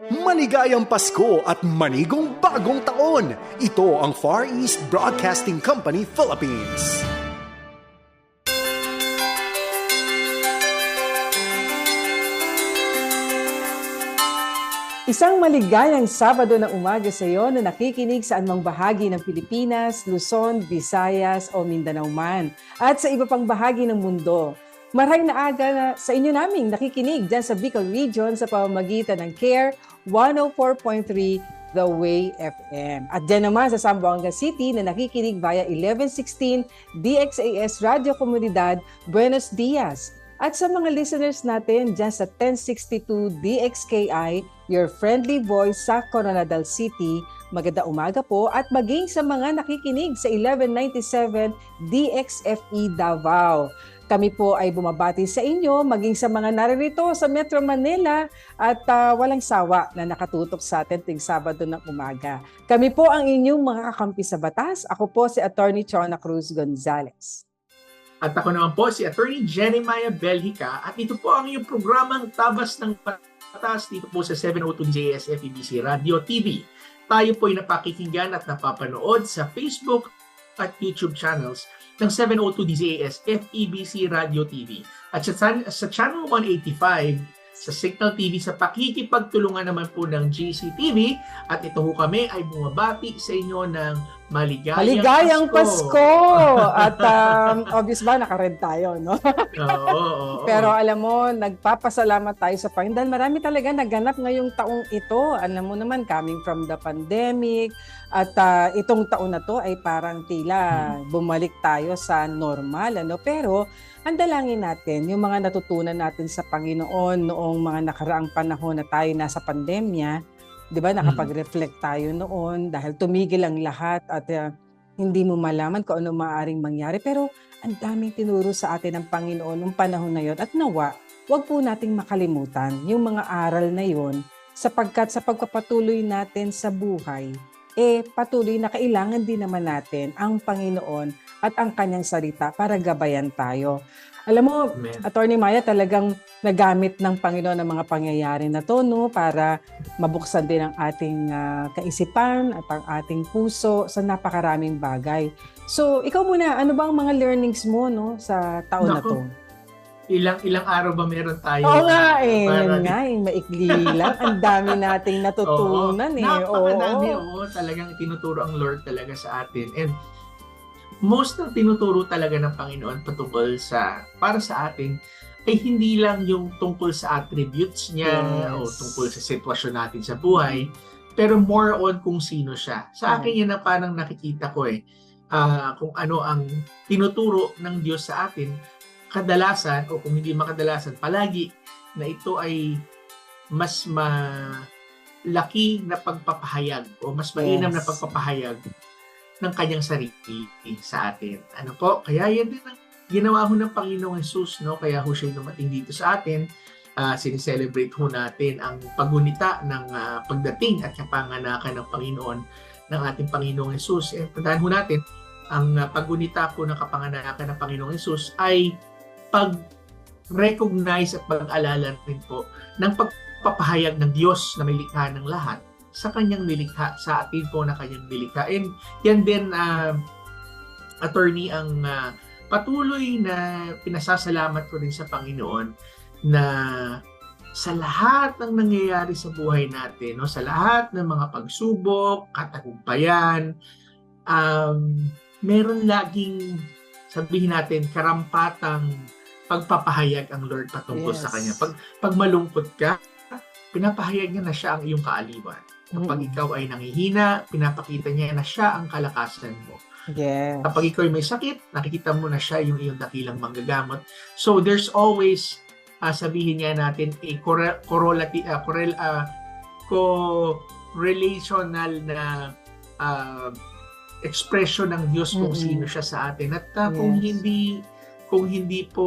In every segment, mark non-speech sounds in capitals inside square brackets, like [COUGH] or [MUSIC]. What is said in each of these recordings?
Maligayang Pasko at manigong bagong taon! Ito ang Far East Broadcasting Company Philippines. Isang maligayang Sabado ng umaga sa iyo na nakikinig sa anumang bahagi ng Pilipinas, Luzon, Visayas o Mindanao man at sa iba pang bahagi ng mundo. Maray na aga na sa inyo naming nakikinig dyan sa Bicol Region sa pamamagitan ng CARE 104.3 The Way FM. At dyan naman sa Zamboanga City na nakikinig via 1116 DXAS Radio Comunidad Buenos Dias. At sa mga listeners natin dyan sa 1062 DXKI, your friendly voice sa Coronadal City, maganda umaga po at maging sa mga nakikinig sa 1197 DXFE Davao. Kami po ay bumabati sa inyo, maging sa mga naririto sa Metro Manila at uh, walang sawa na nakatutok sa atin ting Sabado ng umaga. Kami po ang inyong mga kakampi sa batas. Ako po si Attorney Chona Cruz Gonzalez. At ako naman po si Attorney Jeremiah Belhica at ito po ang iyong programang Tabas ng Batas dito po sa 702 JS FEBC Radio TV. Tayo po ay napakikinggan at napapanood sa Facebook at YouTube channels ng 702 DZAS FEBC Radio TV. At sa, sa channel 185 sa Signal TV sa pakikipagtulungan naman po ng GCTV at ito ho kami ay bumabati sa inyo ng maligayang, maligayang Pasko. Pasko. [LAUGHS] at um, obvious ba naka-red tayo, no? oo, oo, oo. [LAUGHS] Pero alam mo, nagpapasalamat tayo sa Panginoon dahil marami talaga naganap ngayong taong ito. Alam mo naman, coming from the pandemic at uh, itong taon na to ay parang tila Hmm. bumalik tayo sa normal, ano? Pero ang dalangin natin, yung mga natutunan natin sa Panginoon noong mga nakaraang panahon na tayo nasa pandemya, 'di ba? Nakapag-reflect tayo noon dahil tumigil ang lahat at uh, hindi mo malaman kung ano maaaring mangyari. Pero ang daming tinuro sa atin ng Panginoon noong panahon na yon at nawa, wag po nating makalimutan yung mga aral na yon sapagkat sa pagpapatuloy natin sa buhay, eh patuloy na kailangan din naman natin ang Panginoon at ang kanyang salita para gabayan tayo. Alam mo, Amen. Attorney Maya, talagang nagamit ng Panginoon ang mga pangyayari na to no, para mabuksan din ang ating uh, kaisipan at ang ating puso sa napakaraming bagay. So, ikaw muna, ano bang mga learnings mo no, sa taon na Naku, to? Ilang ilang araw ba meron tayo? Oo nga eh, Para- yun nga eh, maikli lang. Ang dami nating [LAUGHS] natutunan eh. Napakadami, Oo. oo. Talagang tinuturo ang Lord talaga sa atin. And most ng tinuturo talaga ng Panginoon patungkol sa, para sa atin, ay hindi lang yung tungkol sa attributes niya Yes. o tungkol sa sitwasyon natin sa buhay, pero more on kung sino siya. Sa akin yan ang parang nakikita ko eh, ah, kung ano ang tinuturo ng Diyos sa atin, kadalasan o kung hindi makadalasan, palagi na ito ay mas malaki na pagpapahayag o mas mainam Yes. na pagpapahayag ng kanyang sarili sa atin. Ano po? Kaya yan din ang ginawa ho ng Panginoong Jesus, no? Kaya ho siya dumating dito sa atin. Uh, sinicelebrate ho natin ang pagunita ng ah, pagdating at kapanganakan ng Panginoon ng ating Panginoong Jesus. Eh, tandaan ho natin, ang ah, pagunita po ng kapanganakan ng Panginoong Jesus ay pag-recognize at pag-alala rin po ng pagpapahayag ng Diyos na may likha ng lahat sa kanyang nilikha, sa atin po na kanyang nilikha. And yan din, uh, attorney, ang uh, patuloy na pinasasalamat ko rin sa Panginoon na sa lahat ng nangyayari sa buhay natin, no, sa lahat ng mga pagsubok, katagumpayan, um, meron laging, sabihin natin, karampatang pagpapahayag ang Lord patungkol Yes. sa Kanya. Pag, pag malungkot ka, pinapahayag niya na siya ang iyong kaaliwan. Kapag Mm. ikaw ay nangihina, pinapakita niya na siya ang kalakasan mo. Yes. Kapag ikaw ay may sakit, nakikita mo na siya yung iyong dakilang manggagamot. So there's always, ah, sabihin nga natin, a corre- correlati- ah, correl, ah, co-relational na ah, expression ng Diyos kung Mm-mm. sino siya sa atin. At kung Yes. hindi kung hindi po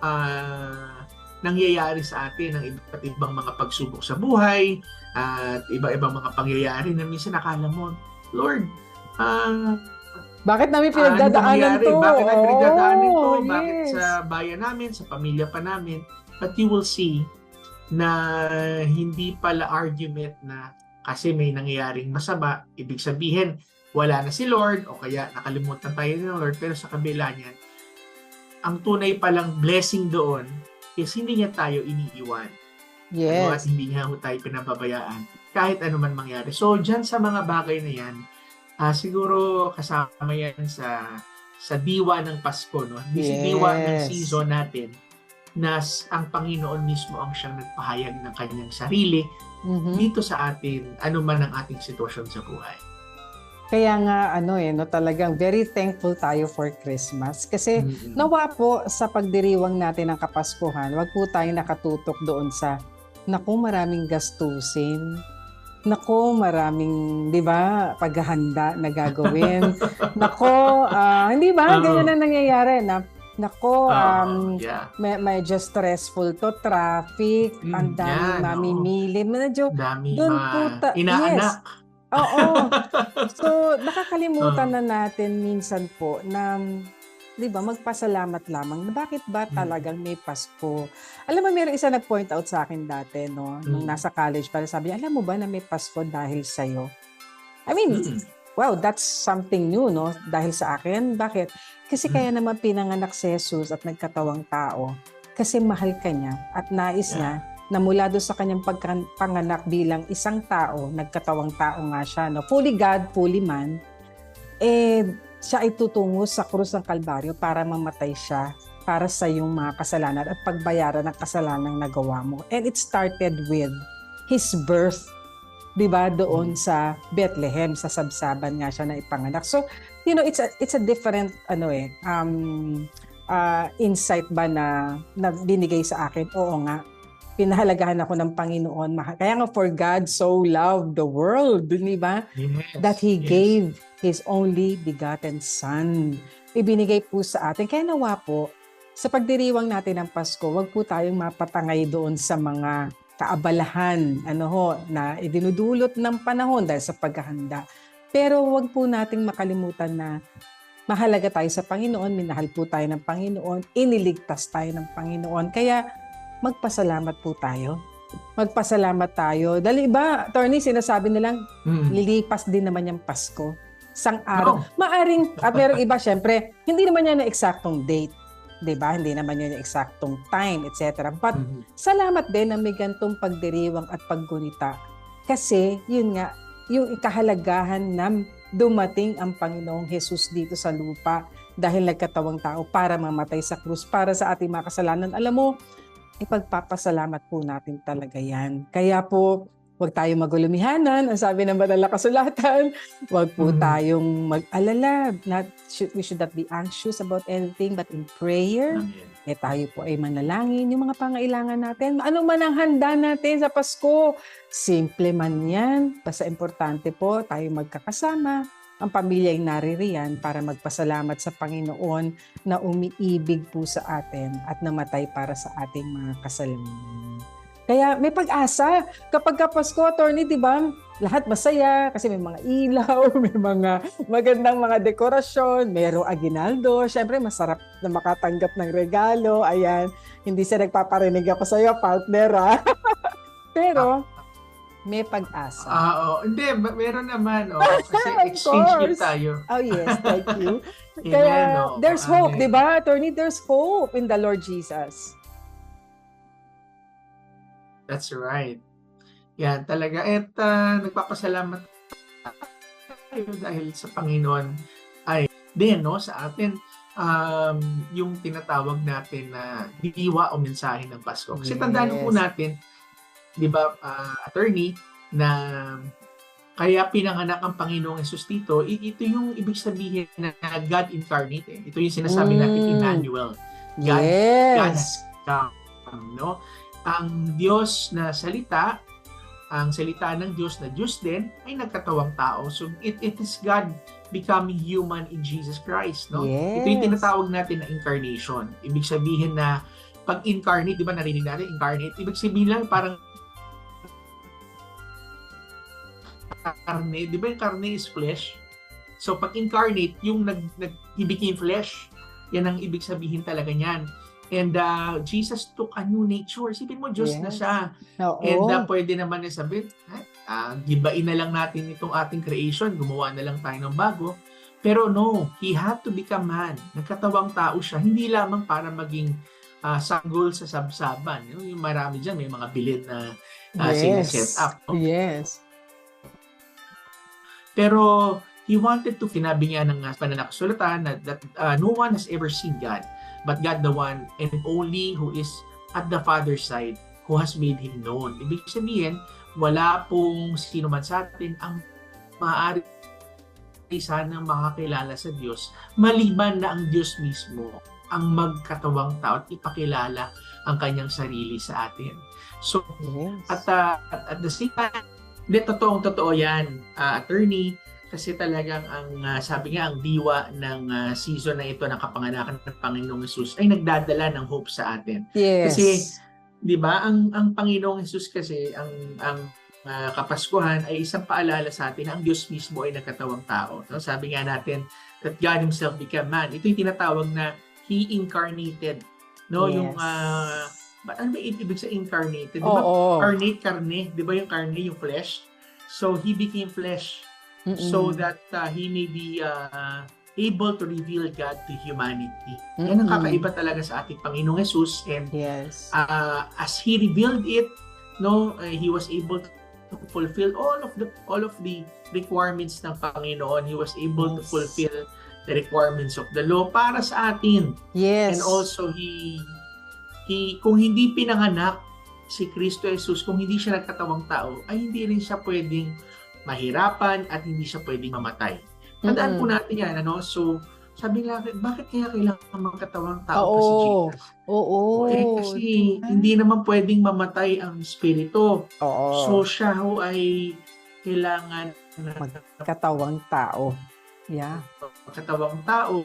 ah, nangyayari sa atin ang iba't ibang mga pagsubok sa buhay at iba-ibang mga pangyayari na minsan nakala mo, Lord, ah, Bakit namin ano pinagdadaanan nangyari? to? Bakit namin pinagdadaanan to? Oo, Bakit yes. sa bayan namin, sa pamilya pa namin? But you will see na hindi pala argument na kasi may nangyayaring masama, ibig sabihin wala na si Lord o kaya nakalimutan tayo ng Lord pero sa kabila niyan, ang tunay palang blessing doon is hindi niya tayo iniiwan. Ano, at Yes. hindi niya tayo pinababayaan kahit ano man mangyari. So, dyan sa mga bagay na yan, ah, siguro kasama yan sa sa diwa ng Pasko, no? Di si diwa ng Yes. season natin na ang Panginoon mismo ang siyang nagpahayag ng kanyang sarili Mhm. dito sa atin, ano man ang ating sitwasyon sa buhay. Kaya nga ano eh, no, talagang very thankful tayo for Christmas. Kasi Mm-mm. nawa po sa pagdiriwang natin ng Kapaskuhan, wag po tayong nakatutok doon sa naku maraming gastusin. Naku, maraming, di ba, paghahanda na gagawin. [LAUGHS] Nako, ah, hindi ba? Oo. Ganyan na nangyayari na, nako, um, yeah. me- medyo stressful to, traffic, Mm, ang yan, oo. mamimili. Medyo, Dami Doon ma po ta- inaanak. Oo. [LAUGHS] so, nakakalimutan na natin minsan po na, di ba, magpasalamat lamang. Bakit ba Mm. talagang may Pasko? Alam mo, meron isa nag-point out sa akin dati, no? Nung Mm. nasa college, para sabi, alam mo ba na may Pasko dahil sa'yo? I mean, Mm-mm. wow, that's something new, no? Dahil sa akin. Bakit? Kasi Mm. kaya naman pinanganak si Jesus at nagkatawang tao. Kasi mahal ka niya at nais Yeah. Na mula doon sa kanyang pagpanganak bilang isang tao, nagkatawang tao nga siya, no? fully God, fully man, eh, siya ay tutungo sa krus ng Kalbaryo para mamatay siya para sa iyong mga kasalanan at pagbayaran ng kasalanang nagawa mo. And it started with his birth, 'di ba, doon sa Bethlehem sa Sabsaban nga siya na ipanganak. So, you know, it's a it's a different ano eh um uh, insight ba na, na binigay sa akin. Oo nga. Pinahalagahan ako ng Panginoon. Kaya nga for God so loved the world, di ba? Yes, that He yes. gave His only begotten Son. Ibinigay po sa atin. Kaya nawa po, sa pagdiriwang natin ng Pasko, wag po tayong mapatangay doon sa mga kaabalahan ano ho, na idinudulot ng panahon dahil sa paghahanda. Pero wag po nating makalimutan na mahalaga tayo sa Panginoon, minahal po tayo ng Panginoon, iniligtas tayo ng Panginoon. Kaya magpasalamat po tayo. Magpasalamat tayo. Dahil iba, attorney, sinasabi nilang Mm. lilipas din naman yung Pasko. Sang araw. Oo. Maaring, at meron iba, syempre, hindi naman yan na eksaktong date. 'di ba Hindi naman yun yung eksaktong time, etc. But Mhm. salamat din na may gantong pagdiriwang at paggunita. Kasi, yun nga, yung ikahalagahan na dumating ang Panginoong Jesus dito sa lupa dahil nagkatawang tao para mamatay sa krus, para sa ating mga kasalanan. Alam mo, ipagpapasalamat po natin talaga yan. Kaya po, huwag tayong magulumihanan. Ang sabi ng banal na kasulatan, huwag po Mhm. tayong mag-alala. Not, should, we should not be anxious about anything but in prayer Amen. eh tayo po ay manalangin, yung mga pangailangan natin. Ano man ang handa natin sa Pasko, simple man yan. Basta importante po, tayo magkakasama, ang pamilya ay naririyan para magpasalamat sa Panginoon na umiibig po sa atin at namatay para sa ating mga kasalanan. Kaya may pag-asa. Kapag ka Pasko, attorney, di ba? Lahat masaya kasi may mga ilaw, [LAUGHS] may mga magandang mga dekorasyon, mayroong aginaldo. Siyempre, masarap na makatanggap ng regalo. Ayan, hindi siya nagpaparinig ako sa iyo, partner, ha? [LAUGHS] Pero, may pag-asa. Ah, oo. Hindi, meron naman. Oh, [LAUGHS] kasi exchange gift tayo. Oh yes, thank you. [LAUGHS] Amen, Kaya, oo. there's hope, Amen. di ba? Attorney, there's hope in the Lord Jesus. That's right. Yan, talaga. At ah, nagpapasalamat tayo dahil sa Panginoon ay din, no, sa atin um, yung tinatawag natin na diwa o mensahe ng Pasko. Kasi tandaan po Yes. natin, di ba, ah, attorney, na kaya pinanganak ang Panginoong Yesus dito, ito yung ibig sabihin na God incarnate. Eh. Ito yung sinasabi natin, Mm. Emmanuel. God, Yes. God's come, no? Ang Diyos na salita, ang salita ng Diyos na Diyos din, ay nagkatawang tao. So, it, it is God becoming human in Jesus Christ, no? Yes. Ito yung tinatawag natin na incarnation. Ibig sabihin na pag incarnate, di ba narinig natin, incarnate, ibig sabihin lang parang karne, di ba yung karne is flesh? So pag incarnate, yung nag, nag he became flesh, yan ang ibig sabihin talaga niyan. And uh, Jesus took a new nature. Sipin mo, Diyos na Yes. siya. Oo. And uh, pwede naman niya sabihin, ah, gibain na lang natin itong ating creation, gumawa na lang tayo ng bago. Pero no, he had to become man. Nagkatawang tao siya, hindi lamang para maging ah, sanggol sa sabsaban. Yung, marami dyan, may mga bilid na uh, yes. set up. no? Yes. Pero he wanted to, sinabi niya ng pananakusulatan na that uh, no one has ever seen God, but God the one and only who is at the Father's side who has made Him known. Ibig sabihin, wala pong sino man sa atin ang maaari sanang makakilala sa Diyos maliban na ang Diyos mismo ang magkatawang tao at ipakilala ang kanyang sarili sa atin. So, Yes. at, uh, at, at the same time, hindi, totoong totoo yan, uh, attorney, kasi talagang ang uh, sabi nga ang diwa ng uh, season na ito ng kapanganakan ng Panginoong Yesus ay nagdadala ng hope sa atin. yes. kasi- 'Di ba? Ang ang Panginoong Yesus kasi ang ang uh, Kapaskuhan ay isang paalala sa atin na ang Diyos mismo ay nagkatawang tao. No? Sabi nga natin that God himself became man. Ito yung tinatawag na he incarnated. No, Yes. yung uh, ano ba ibig sa incarnated? 'Di ba? Oo. carnate karne, 'di ba yung karne yung flesh? So he became flesh Mm-mm. so that uh, he may be uh, able to reveal God to humanity. Yan ang Mm-mm. kakaiba talaga sa ating Panginoong Jesus and Yes. uh, as he revealed it, no, uh, he was able to fulfill all of the all of the requirements ng Panginoon. He was able to Yes. fulfill the requirements of the law para sa atin. yes. And also he he kung hindi pinanganak si Kristo Jesus, kung hindi siya nagkatawang tao, ay hindi rin siya pwedeng mahirapan at hindi siya pwedeng mamatay. Tandaan Mm-mm. po natin yan, ano? So, sabi nga, bakit kaya kailangan magkatawang tao pa si Oo. Jesus? Oo. eh, kasi diba? hindi naman pwedeng mamatay ang spirito. Oo. So, siya ho ay kailangan na katawang tao. Yeah. katawang tao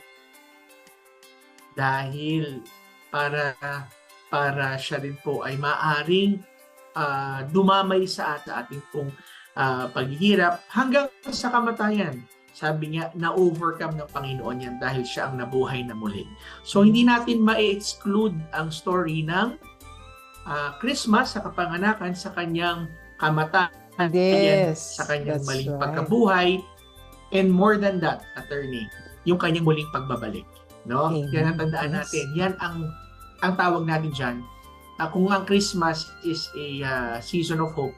dahil para para siya din po ay maaring ah, dumamay sa at sa ating pong ah, paghihirap hanggang sa kamatayan. Sabi niya, na-overcome ng Panginoon yan dahil siya ang nabuhay na muli. So, hindi natin ma-exclude ang story ng ah, Christmas sa kapanganakan sa kanyang kamatayan Yes. sa kanyang maling right. pagkabuhay and more than that, attorney, yung kanyang muling pagbabalik. No? Amen. Yan ang tandaan Yes. natin. Yan ang ang tawag natin diyan. kung ang Christmas is a uh, season of hope,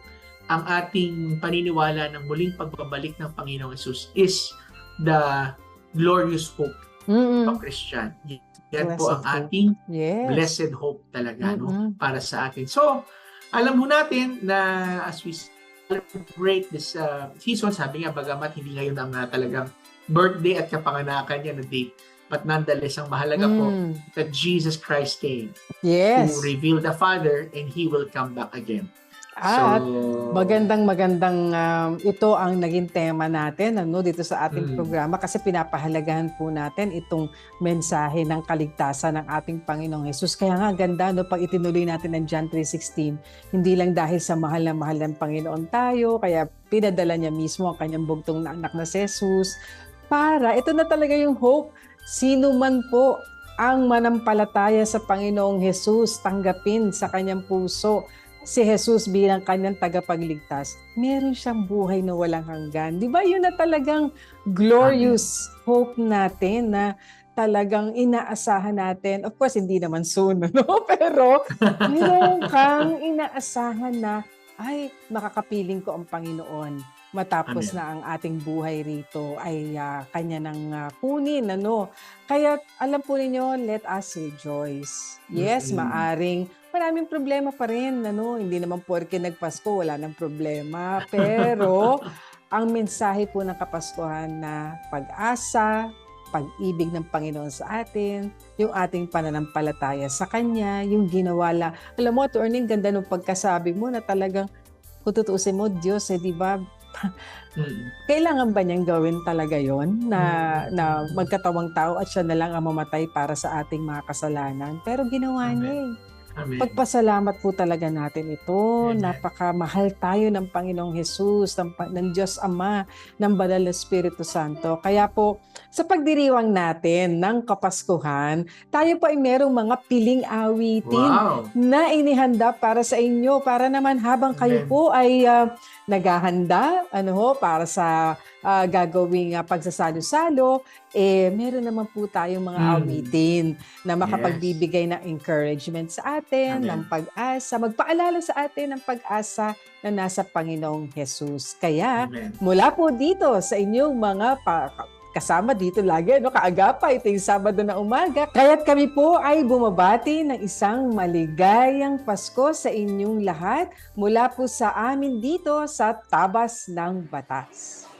ang ating paniniwala ng muling pagbabalik ng Panginoong Yesus is the glorious hope Mm-mm. of Christian. Yan po ang hope. ating Yes. blessed hope talaga no Mm-mm. para sa atin. So, alam mo natin na as we celebrate this uh, season, sabi nga bagamat hindi ngayon ang uh, talagang birthday at kapanganakan niya na date, but nonetheless, ang mahalaga po Mm. that Jesus Christ came Yes. to reveal the Father and He will come back again. At so, Magandang magandang um, ito ang naging tema natin ano dito sa ating Mm. programa kasi pinapahalagahan po natin itong mensahe ng kaligtasan ng ating Panginoong Hesus. Kaya nga ganda no pag itinuloy natin ang John 3:16, hindi lang dahil sa mahal na mahal ng Panginoon tayo, kaya pinadala niya mismo ang kanyang bugtong na anak na si Jesus para ito na talaga yung hope. Sino man po ang manampalataya sa Panginoong Hesus, tanggapin sa kanyang puso si Jesus bilang kanyang tagapagligtas, meron siyang buhay na walang hanggan. Di ba yun na talagang glorious hope natin na talagang inaasahan natin. Of course, hindi naman soon, [LAUGHS] no? Pero meron kang inaasahan na, ay, makakapiling ko ang Panginoon matapos Amen. na ang ating buhay rito ay ah, kanya nang ah, kunin ano kaya alam po ninyo let us rejoice yes Mm-mm. maaring maraming problema pa rin ano hindi naman porke nagpasko wala nang problema [LAUGHS] pero ang mensahe po ng Kapaskuhan na pag-asa pag-ibig ng Panginoon sa atin, yung ating pananampalataya sa Kanya, yung ginawa la. Alam mo, attorney, ang ganda ng pagkasabi mo na talagang kung tutuusin mo, Diyos, eh, di ba, [LAUGHS] mm, kailangan ba niyang gawin talaga yon na, Mm. na magkatawang tao at siya na lang ang mamatay para sa ating mga kasalanan? Pero ginawa Amen. niya eh. Amen. Pagpasalamat po talaga natin ito. Amen. Napakamahal tayo ng Panginoong Jesus, ng, ng Diyos Ama, ng Banal na Espiritu Santo. Kaya po, sa pagdiriwang natin ng Kapaskuhan, tayo po ay merong mga piling awitin Wow. na inihanda para sa inyo para naman habang kayo Amen. po ay ah, naghahanda ano ho para sa ah, gagawing ah, pagsasalo-salo eh meron naman po tayong mga Mm. awitin na makapagbibigay ng encouragement sa atin Amen. ng pag-asa magpaalala sa atin ng pag-asa na nasa Panginoong Jesus kaya Amen. mula po dito sa inyong mga pa- kasama dito lagi, no? kaagapa, ito yung Sabado na umaga. Kaya't kami po ay bumabati ng isang maligayang Pasko sa inyong lahat mula po sa amin dito sa Tabas ng Batas.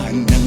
Aasahan ng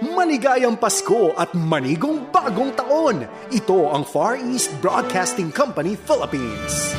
Maligayang Pasko at manigong bagong taon! Ito ang Far East Broadcasting Company Philippines.